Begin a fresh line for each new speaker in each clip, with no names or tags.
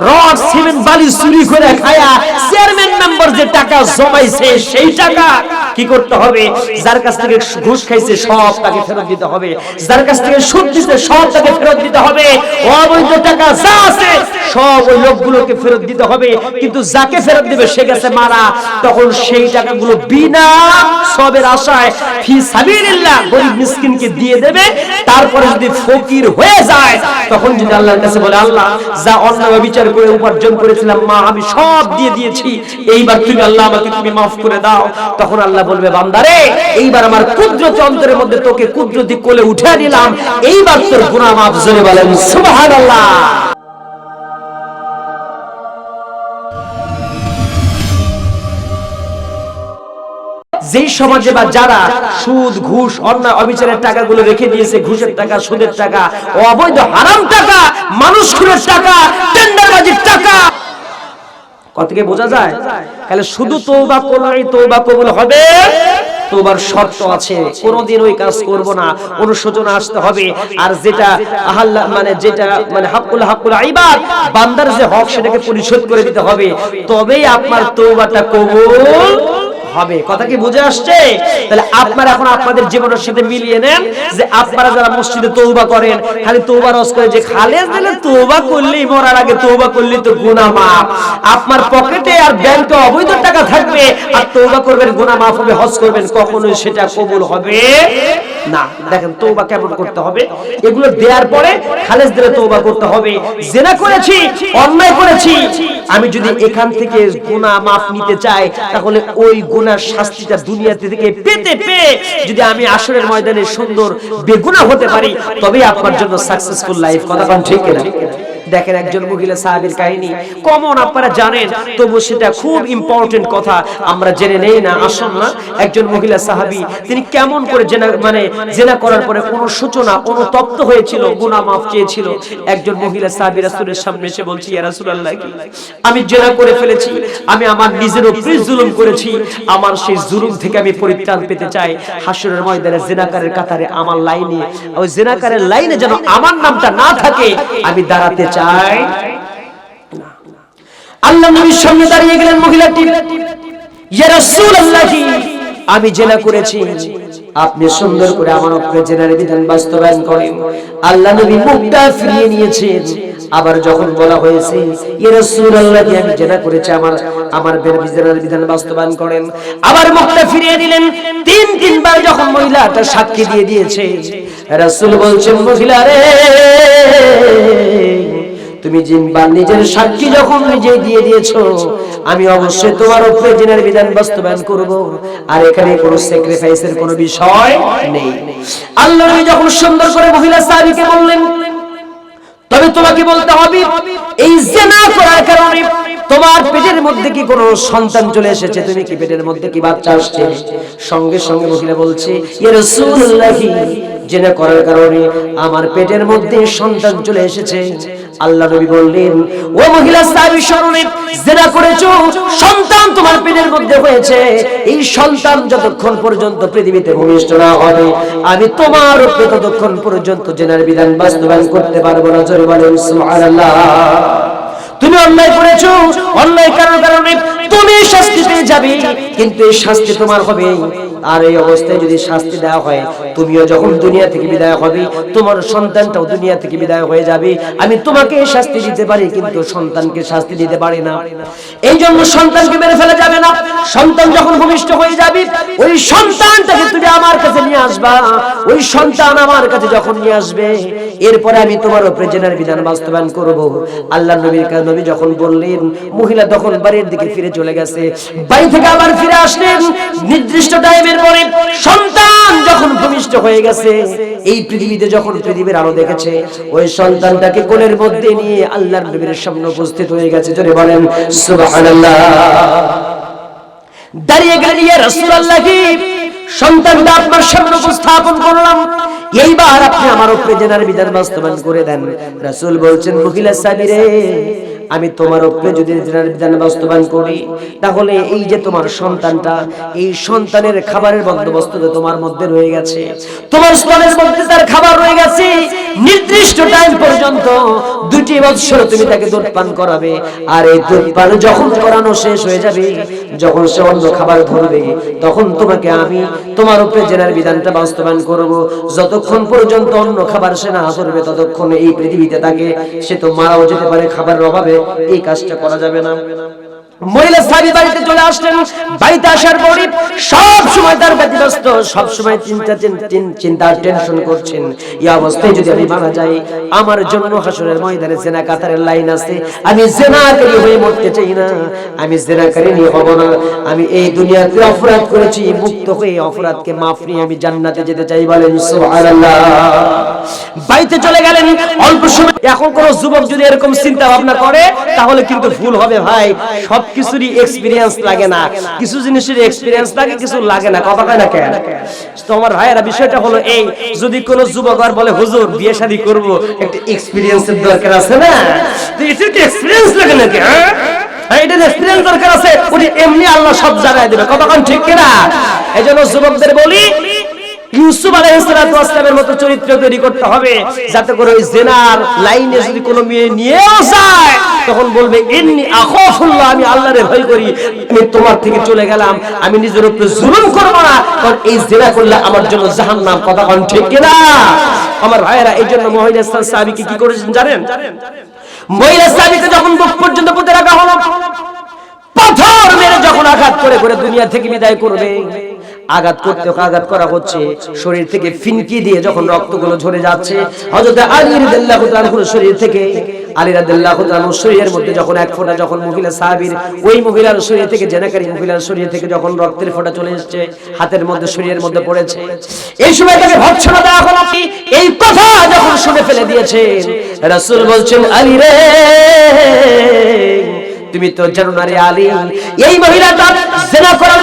Rod cement বালি চুরি করে খায়া চেয়ারম্যান মেম্বার যে টাকা জমাইছে সেই টাকা কি করতে হবে? যার কাছ থেকে ঘুষ খাইছে, সব তাকে ফেরত দিতে হবে। যার কাছ থেকে সুদ দিছে, সব তাকে ফেরত দিতে হবে। অবৈধ টাকা যা আছে, সব ওই লোকগুলোকে ফেরত দিতে হবে। কিন্তু যাকে ফেরত দিবে, সে গেছে মারা। তখন সেই টাকাগুলো বিনা সবের আশায় ফি সাবিলিল্লাহ গরিব মিসকিনকে দিয়ে দেবে। তারপরে যদি ফকির হয়ে যায়, তখন যদি আল্লাহর কাছে বলে, আল্লাহ, যা অন্যায় বিচার করে উপার্জন করেছিলাম, মা, আমি সব দিয়ে দিয়েছি। এইবার তুমি আল্লাহ, আমাকে তুমি মাফ করে দাও। তখন আল্লাহ বলবে, বান্দারে, এইবার আমার কুদরত অন্তরের মধ্যে তোকে কুদরতি কোলে উঠে নিলাম। এইবার তোর গুনাহ মাফ জোরে বলেন, সুবহানাল্লাহ। যেই সমাজে বা যারা সুদ, ঘুষ, অন্যায়, অবিচারের টাকাগুলো রেখে দিয়েছে, ঘুষের টাকা, সুদের টাকা, অবৈধ, হারাম টাকা, মানুষ খুনের টাকা, টেন্ডারবাজির টাকা কতকে বোঝা যায়? তাহলে শুধু তৌবা করলেই তৌবা কবুল হবে? তোবার শর্ত আছে। কোনদিন ওই কাজ করব না। অনুশোচনা আসতে হবে। আর যেটা আহাল্লা মানে যেটা মানে হাক্কুল হাক্কুল ইবাদ বান্দার যে হক সেটাকে পরিশোধ করে দিতে হবে। তবেই আপনার তৌবাটা কবুল হবে। কথা কি বুঝে আসছে? তাহলে আপনারা এখন আপনাদের জীবনের সাথে মিলিয়ে নেন যে আপনারা যারা মসজিদে তৌবা করেন, খালি তৌবা রস করে যে খালে দিলে তৌবা করলেই মরার আগে তৌবা করলেই তো গুনাহ মাফ। আপনার পকেটে আর ব্যাংকে অবৈধ টাকা থাকবে, আর তৌবা করবেন, গুনাহ মাফ হবে, হজ করবেন, কখনোই সেটা কবুল হবে না। দেখেন তৌবা কেমন করতে হবে? এগুলো দেওয়ার পরে খালেজ দিলে তৌবা করতে হবে। জেনা করেছি, অন্যায় করেছি আমি যদি এখান থেকে গুণা মাফ নিতে চাই তাহলে ওই গুণার শাস্তিটা দুনিয়াতে থেকে পেতে পেয়ে যদি আমি আসরের ময়দানে সুন্দর বেগুনা হতে পারি তবেই আপনার জন্য সাকসেসফুল লাইফ কথা কোন ঠিক না দেখেন একজন মহিলা সাহাবীর কাহিনী। কমন আপনারা জানেন তবু সেটা খুব ইম্পর্টেন্ট কথা। আমরা জেনে নেই না আসল না। একজন মহিলা সাহাবী তিনি কেমন করে জেনা মানে জেনা করার পরে কোন সূচনা কোন তপ্ত হয়েছিল গুনাহ মাফ চেয়েছিল। একজন মহিলা সাহাবী রাসূলের সামনে এসে বলছি ইয়া রাসূলুল্লাহ কি আমি জেনা করে ফেলেছি আমি আমার নিজের উপরে জুলুম করেছি আমার সেই জুলুম থেকে আমি পরিত্রাণ পেতে চাই। হাসরের ময়দানে জেনাকারের কাতারে আমার লাইনে ওই জেনাকারের লাইনে যেন আমার নামটা না থাকে আমি দাঁড়াতে না। আল্লাহ নবীর সামনে দাঁড়িয়ে গেলেন মহিলাটি। আমি জেনা করেছি। আপনি সুন্দর করে আমার উপরে জেনার বিধান বাস্তবায়ন করেন। আল্লাহ নবী মুখটা ফিরিয়ে নিয়েছেন। আবার যখন বলা হয়েছে আমি জেনা করেছি, আমার আমার বিধান বাস্তবায়ন করেন। আবার মুখটা ফিরিয়ে দিলেন। তিন, তিনবার যখন মহিলাটা সাক্ষী দিয়ে দিয়েছে, রাসূল বলছেন মহিলা রে তুমি জিনবার নিজের সাক্ষী যখন নিজে দিয়ে দিয়েছ, আমি অবশ্যই তোমার উপরে জিনের বিধান বাস্তবায়ন করব। আর এখানে কোনো স্যাক্রিফাইসের কোনো বিষয় নেই। আল্লাহ নবী যখন সুন্দর করে মহিলা সাহাবীকে বললেন, তবে তোমাকে বলতে হবে, এই জেনা করার কারণে তোমার পেটের মধ্যে কি কোনো সন্তান চলে এসেছে? তুমি কি পেটের মধ্যে কি বাচ্চা আসছে? সঙ্গে সঙ্গে মহিলা বলছে, ইয়া রাসূলুল্লাহি, জেনা করার কারণে আমার পেটের মধ্যে সন্তান চলে এসেছে। আল্লাহ নবী বললেন, ও মহিলা সাহাবী স্মরণে জেনা করেছ, সন্তান তোমার পেটের মধ্যে হয়েছে। এই সন্তান যতক্ষণ পর্যন্ত পৃথিবীতে ভূমিষ্ঠ না হবে, আমি তোমার ততক্ষণ পর্যন্ত জেনার বিধান বাস্তবায়ন করতে পারব না। জোরে বলেন, সুবহানাল্লাহ। তুমি অন্যায় করেছ, অন্যায় কারণ কারণে তুমি শাস্তি পেয়ে যাবে, কিন্তু এই শাস্তি তোমার হবে। আর এই অবস্থায় যদি শাস্তি দেওয়া হয়, তুমিও যখন দুনিয়া থেকে বিদায় হবে, তোমার সন্তানটাও দুনিয়া থেকে বিদায় হয়ে যাবে। আমি তোমাকে শাস্তি দিতে পারি, কিন্তু সন্তানকে শাস্তি দিতে পারি না। এই জন্য সন্তানকে মেরে ফেলা যাবে না। সন্তান যখন ভূমিষ্ঠ হয়ে যাবে, ওই সন্তানটাকে তুমি আমার কাছে নিয়ে আসবা। ওই সন্তান আমার কাছে যখন নিয়ে আসবে, এরপরে আমি তোমার উপরে জেনার বিধান বাস্তবায়ন করব। আল্লাহ নবীর কাছে নবী যখন বললেন, মহিলা তখন বাড়ির দিকে ফিরে চলে গেছে। বাড়ি থেকে আবার ফিরে আসলেন। নির্দিষ্ট টাইমের পরে সন্তান যখন ভূমিষ্ঠ হয়ে গেছে, এই পৃথিবীতে যখন পৃথিবীর আলো দেখেছে, ওই সন্তানটাকে কোলের মধ্যে নিয়ে আল্লাহর নবীর সামনে উপস্থিত হয়ে গেছে। জোরে বলেন, সুবহানাল্লাহ। দাঁড়িয়ে ইয়া রাসূলুল্লাহ সন্তানটা আপনার সামনে উপস্থাপন করলাম। এইবার আপনি আমার উপরে জেনার বিধান বাস্তবায়ন করে দেন। রাসূল বলছেন, মহিলা সাবিরে আমি তোমার উপরে যদি বিধান বাস্তবায়ন করি, তাহলে এই যে তোমার সন্তানটা, এই সন্তানের খাবারের বন্দোবস্ত তোমার মধ্যে রয়ে গেছে, তোমার স্তনের মধ্যে তার খাবার রয়ে গেছে নির্দিষ্ট টাইম পর্যন্ত দুটি বছর তুমি তাকে দুধ পান করাবে। আর এই দুধ পান যখন করানো শেষ হয়ে যাবে, যখন সে অন্য খাবার ধরবে, তখন তোমাকে আমি তোমার উপরে জেনার বিধানটা বাস্তবায়ন করব। যতক্ষণ পর্যন্ত অন্য খাবার সে না ধরবে, ততক্ষণ এই পৃথিবীতে থাকে সে তো মারাও যেতে পারে, খাবারের অভাবে এই কাজটা করা যাবে না। মহিলা সাবি বাড়িতে চলে আসলেন। বাড়িতে আসার সব সময় তার ব্যতিব্যস্ত, সব সময় চিন্তা চিন- চিন- চিন্তা, টেনশন করছেন। এই অবস্থায় যদি আমি মারা যাই, আমার জন্য ময়দানে জেনা কাতারের লাইন আছে। আমি হয়ে মরতে চাই না। আমি নিয়ে হব না। আমি এই দুনিয়াতে অপরাধ করেছি, মুক্ত হয়ে অপরাধকে মাফ নিয়ে আমি জান্নাতে যেতে চাই বলেন বাড়িতে চলে গেলেন, অল্প সময়। এখন কোন যুবক যদি এরকম চিন্তা ভাবনা করে, তাহলে কিন্তু ভুল হবে ভাই। সবকিছুরই এক্সপিরিয়েন্স লাগে না। কিছু জিনিসের এক্সপিরিয়েন্স লাগে কিছু লাগে না। কথা কয় না কেন? তো আমার ভাইয়েরা বিষয়টা হলো এই যদি কোন যুবক আর বলে হুজুর বিয়ে শাদী করব। একটা এক্সপিরিয়েন্সের দরকার আছে না? তো এটা এক্সপিরিয়েন্স লাগে নাকি হ্যাঁ? হ্যাঁ, এমনি আল্লাহ সব জানাই দেবে। কতক্ষণ ঠিক কিনা? এই জন্য যুবকদের বলি ইউসুফ আলাইহিসসালামের মতো চরিত্র তৈরি করতে হবে, যাতে করে ওই জেনার লাইনে যদি কোনো মেয়ে নিয়েও যায়, তখন বলবে, ইন্নি আখাফুল্লাহ, আমি আল্লাহরে ভয় করি, আমি তোমার থেকে চলে গেলাম, আমি নিজের উপরে জুলুম করব না, কারণ এই জেনা করলে আমার জন্য জাহান্নাম কথা কোন ঠিক কিনা? আমার ভাইয়েরা, এই জন্য মহিলা সাহাবীকে কি করেছেন জানেন? মহিলা সাহাবীকে যখন বুক পর্যন্ত পুঁতে রাখা হলো, পাথর মেরে যখন আঘাত করে করে দুনিয়া থেকে বিদায় করবে। আঘাত করতে আঘাত করা হচ্ছে। শরীর থেকে ফিনকি দিয়ে যখন রক্তগুলো ঝরে যাচ্ছে, হযরত আলী রাদিয়াল্লাহু তাআলার শরীর থেকে, আলী রাদিয়াল্লাহু তাআলার শরীরের মধ্যে যখন এক ফোঁটা যখন মহিলা সাহাবীর, ওই মহিলার শরীর থেকে, জেনাকারী মহিলার শরীর থেকে যখন রক্তের ফোঁটা চলে এসেছে, হাতের মধ্যে শরীরের মধ্যে পড়েছে। এই সময় তাকে ভৎসনা দেওয়া হলো কি? এই কথা যখন শুনে ফেলে দিয়েছেন রাসূল বলছেন, আলী রে, তুমি তো জানো না রে আলী, এই মহিলাটা জেনা করার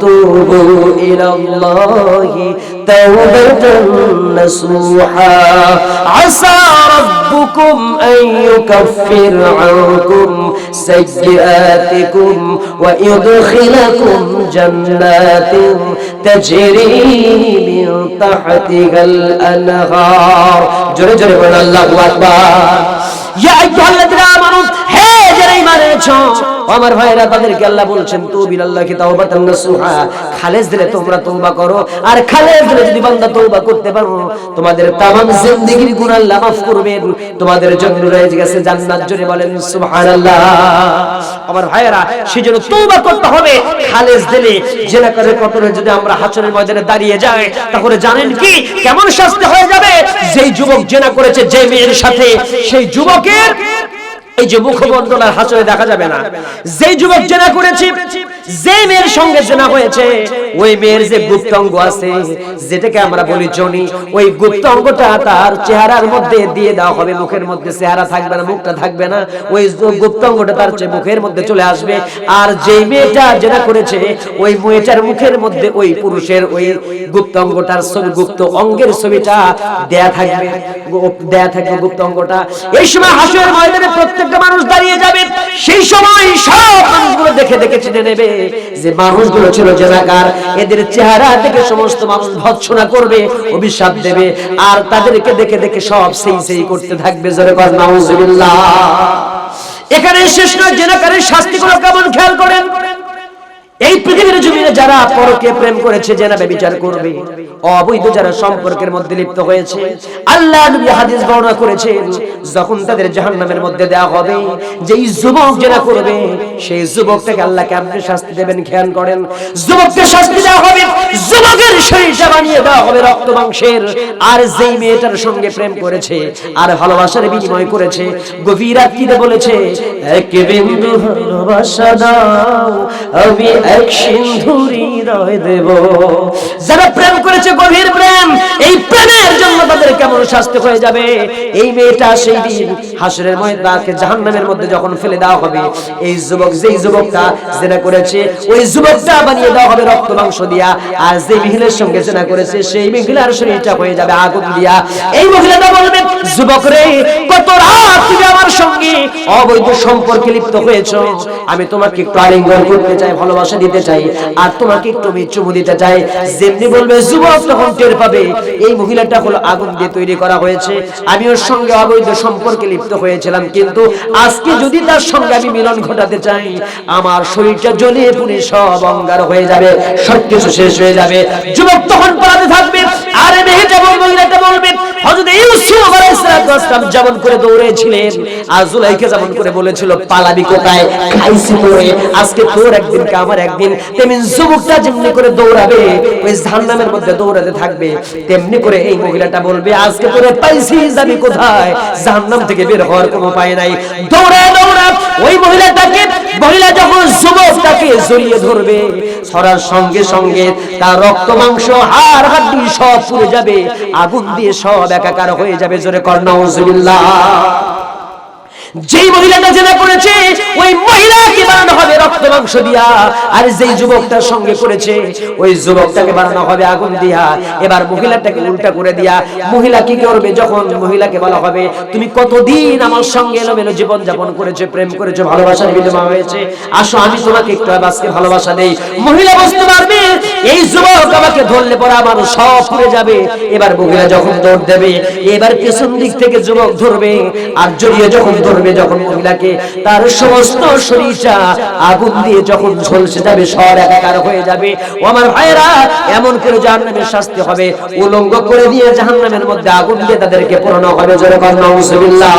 آمنوا توبوا إلى الله توبة نصوحا. عسى ربكم أن يكفر عنكم سيئاتكم ويدخلكم جنات تجري من تحتها الأنهار. جري جري الله أكبر. يا أيها الذين آمنوا হে যারা এনেছো আমার ভাইরা তাদেরকে আল্লাহ বলছেন, তু বিল্লাহি তাওবাতান নাসুহা। খালেজ দিলে তোমরা তওবা করো, আর খালেজ দিলে যদি বান্দা তওবা করতে পারো, তোমাদের তামাম জিন্দেগীর গুনাহ আল্লাহ মাফ করবেন। তোমাদের জন্য রয়ে গেছে জান্নাত, জোরে বলেন, সুবহানাল্লাহ। আমার ভাইরা সেজন্য তওবা করতে হবে। খালেজ দিলে জেনা করে কতরে যদি আমরা হাসরের ময়দানে দাঁড়িয়ে যাই, তাহলে জানেন কি, কেমন শাস্তি হয়ে যাবে? যেই যুবক জেনা করেছে, যে মেয়ের সাথে, সেই যুবকের এই যে মুখমন্ডল আর হাসরে দেখা যাবে না। যে যুবক জেনা করেছে যে মেয়ের সঙ্গে জেনা হয়েছে, ওই মেয়ের যে গুপ্তাঙ্গ আছে, যেটাকে আমরা বলি জনি, ওই গুপ্তাঙ্গটা তার চেহারার মধ্যে দিয়ে দেওয়া হবে, মুখের মধ্যে চেহারা থাকবে না, মুখটা থাকবে না, ওই গুপ্তাঙ্গটা তার চেয়ে মুখের মধ্যে চলে আসবে। আর যে মেয়েটা জেনা করেছে, ওই মেয়েটার মুখের মধ্যে ওই পুরুষের ওই গুপ্তাঙ্গটার ছবি, গুপ্ত অঙ্গের ছবিটা দেয়া থাকবে দেয়া থাকবে গুপ্তাঙ্গটা এই সময় হাসুরের ময়দানে প্রত্যেকটা মানুষ দাঁড়িয়ে যাবে, সেই সময় সব মানুষগুলো দেখে দেখে চিনে নেবে যে মানুষগুলো ছিল জেনাকার। এদের চেহারা থেকে সমস্ত মানুষ ভৎসনা করবে, অভিশাপ দেবে, আর তাদেরকে দেখে দেখে সব সেই সেই করতে থাকবে। জোরে কর, নাউজুবিল্লাহ। এখানে শেষ নয়, জেনাকারের শাস্তিগুলো কেমন খেয়াল করেন? এই পৃথিবীর জমিনে যারা পরকে প্রেম করেছে জেনা বিচার করবে, অবৈধ যারা সম্পর্কের মধ্যে লিপ্ত হয়েছে, আল্লাহ নবী হাদিস বর্ণনা করেছেন, যখন তাদের জাহান্নামের মধ্যে দেওয়া হবে, যেই যুবক জেনা করবে, সেই যুবকটাকে আল্লাহ কেমনে শাস্তি দেবেন খেয়াল করেন। যুবককে শাস্তি দেওয়া হবে, যুবকের শরীরটা বানিয়ে দেওয়া হবে রক্ত মাংসের। আর যেই মেয়েটার সঙ্গে প্রেম করেছে, আর ভালোবাসার বিনিময় করেছে, গভীর রাত্রিতে বলেছে, এক বিন্দু ভালোবাসা দাও, আমি এক সিন্ধুরি হৃদয় দেব। যারা প্রেম করেছে গভীর প্রেম এই প্রেমের জন্য তাদের কেমন শাস্তি হয়ে যাবে? এই মেয়েটা সেই দিন হাসরের ময়দানকে জাহান্নামের মধ্যে যখন ফেলে দেওয়া হবে, এই যুবক যেই যুবকটা জেনা করেছে, ওই যুবকটা বানিয়ে দেওয়া হবে রক্ত মাংস দিয়া, আর যে মহিলার সঙ্গে জেনা করেছে, সেই মহিলার শরীরটা হয়ে যাবে আগুন দিয়া। এই মহিলাটা বলবে, যুবক রে, কত রাত তুমি আমার সঙ্গে অবৈধ সম্পর্কে লিপ্ত হয়েছো। আমি তোমাকে একটু আলিঙ্গন করতে চাই, ভালোবাসা দিতে চাই, আর তোমাকে একটু আমি চুমু দিতে চাই। যেমনি বলবে, যুবক তখন টের পাবে। এই মহিলাটা হলো আগুন দিয়ে তৈরি করা হয়েছে। আমি ওর সঙ্গে অবৈধ সম্পর্কে লিপ্ত হয়েছিলাম, কিন্তু আজকে যদি তার সঙ্গে আমি মিলন ঘটাতে চাই, আমার শরীরটা জ্বলে পুড়ে সব অঙ্গার হয়ে যাবে সব কিছু শেষ হয়ে যাবে। যুবক তখন পালাতে থাকবে। আরে মেয়েটা বলবে মহিলাটা বলবে হযরত ইউসুফ আলাইহিস সালাম যেমন করে দৌড়েছিলেন, আর জুলাইখা যেমন করে বলেছিল, পালাবি কোথায়? খাইছি তোরে আজকে তোর একদিন কে আমার একদিন। তেমনি যুবকটা যেমনি করে দৌড়াবে, ওই জাহান্নামের মধ্যে দৌড়াতে থাকবে, তেমনি করে এই মহিলাটা বলবে, আজকে তোরে পাইছি যাবি কোথায়? জাহান্নাম থেকে বের হওয়ার কোনো উপায় নাই। দৌড়ে দৌড়া ওই মহিলাটাকে মহিলা যখন যুবক তাকে জড়িয়ে ধরবে ছড়ার সঙ্গে সঙ্গে তার রক্ত, মাংস, হাড়, হাড্ডি সব পুড়ে যাবে, আগুন দিয়ে সব একাকার হয়ে যাবে, জোরে কর্ণউজুবিল্লাহ যেই মহিলাটা জেনা করেছে, ওই মহিলাকে বানানো হবে রক্ত মাংস দিয়া? আর যেই যুবকটার সঙ্গে করেছে, ওই যুবকটাকে বানানো হবে আগুন দিয়া। এবার মহিলাটাকে উল্টা করে দিয়া, মহিলা কি করবে যখন মহিলাকে বলা হবে, তুমি কতদিন আমার সঙ্গে এলোমেলো জীবন যাপন করেছ, প্রেম করেছ, ভালোবাসার বিনিময় হয়েছে? আসো, আমি তোমাকে একটু আজকে ভালোবাসা দেই। মহিলা বুঝতে পারবে, এই যুবক আমাকে ধরলে পরে আমার সব পুড়ে যাবে। এবার মহিলা যখন দৌড় দেবে, এবার পেছন দিক থেকে যুবক ধরবে, আর জড়িয়ে যখন ধরবে যখন মহিলাকে, তার সমস্ত শরীরটা আগুন দিয়ে যখন ঝলসে যাবে, সর একাকার হয়ে যাবে। ও আমার ভাইরা এমন করে জাহান্নামের শাস্তি হবে। উলঙ্গ করে দিয়ে জাহান্নামের মধ্যে আগুন দিয়ে তাদেরকে পোড়ানো হবে। জোরে কর নাউজুবিল্লাহ।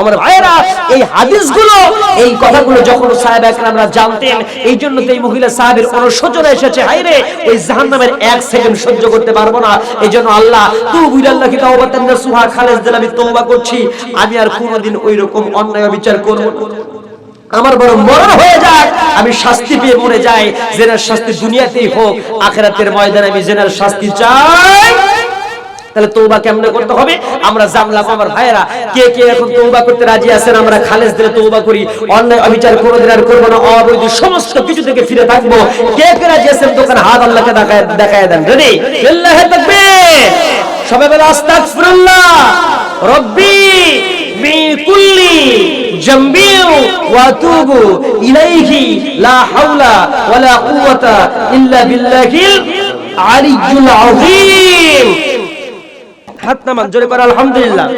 আমার ভাইরা এই হাদিসগুলো, এই কথাগুলো যখন সাহেব একরামরা জানতেন, এই জন্য তো এই মহিলা সাহেবের অনুশোচনা এসেছে। হাইরে ওই জাহান্নামের এক সেকেন্ড সহ্য করতে পারব না। এই জন্য আল্লাহ, তু বুঝাল্লাহ কি তাওবাতান সুহা খালেজ দিল আমি তওবা করছি। আমি আর কোনোদিন ওই রকম অন্যায় বিচার করব না। আমার বড় মরণ হয়ে যায়, আমি শাস্তি পেয়ে মরে যাই। জেনার শাস্তি দুনিয়াতেই হোক, আখেরাতের ময়দানে আমি জেনার শাস্তি চাই। তাহলে তৌবা কেমনে করতে হবে? আমরা জামলাম আমার ভাইয়েরা, কে কে এখন তৌবা করতে রাজি আছেন? আমরা খালেজ দিলে তৌবা করি, অন্যায় অবিচার কোনোদিন আর করব না, অবৈধ সমস্ত কিছু থেকে ফিরে থাকব। কে কে রাজি আছেন? দোকান হাত আল্লাহকে দেখায় দেন। রেডি আল্লাহ থাকবে সবাই বলে, আস্তাগফিরুল্লাহ। রব্বি বিকুল্লি জম্বিউ ওয়াতুবু ইলাইহি লা হাওলা ওয়ালা কুওয়াতা ইল্লা বিল্লাহিল আলিয়্যুল আযীম। হাত নামান জোরে করে আলহামদুলিল্লাহ।